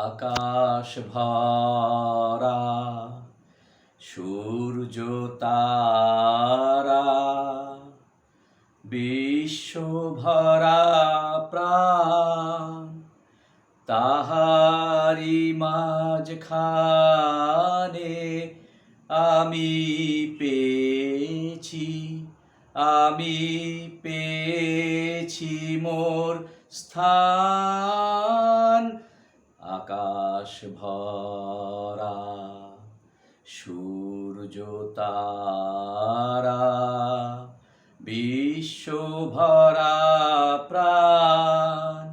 আকাশ ভরা সূর্য তারা বিশ্ব ভরা প্রাণ তাহারি মাঝখানে আমি পেয়েছি আমি পেয়েছি মোর স্থান। আকাশ ভরা সূর্য তারা বিশ্ব ভরা প্রাণ,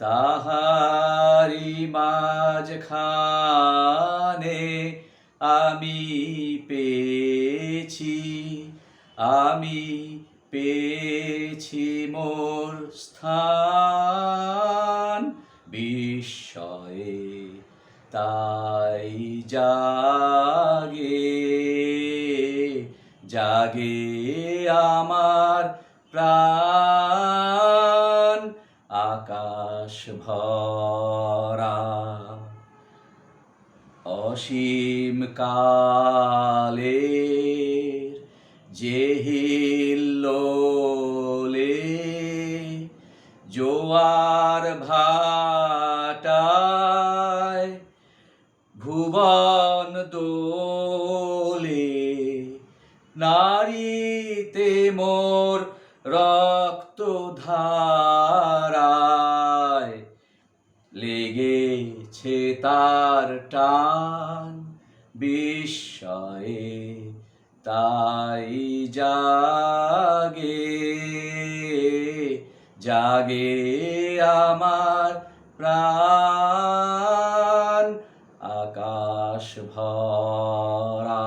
তাহারি মাঝখানে আমি পেয়েছি আমি পেয়েছি মোর স্থান। তাই জাগে জাগে আমার প্রাণ আকাশ ভরা। অসীম কালে যে হিল্লোলে জোয়ার ভাটায় নারীতে মোর রক্ত ধারায় লেগেছে তার টান বিস্ময়ে তাই জাগে জাগে আমার প্রাণ আকাশ ভরা।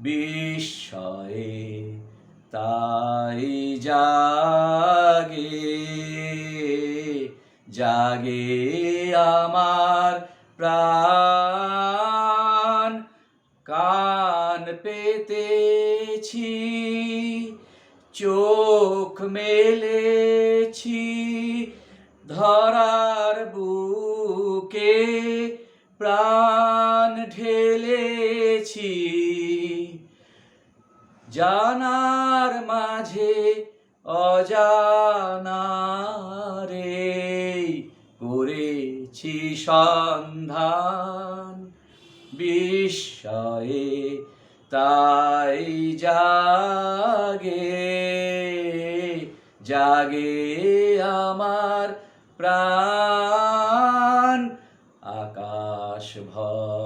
বিস্ময়ে তাই জাগে জাগে আমার প্রাণ। কান পেতেছি চোখ মেলেছি ধরার বুকে প্রাণ ঢেলেছি। জানার মাঝে অজানারে করেছি সন্ধান। বিস্ময়ে তাই জাগে জাগে আমার প্রাণ। আকাশ ভরা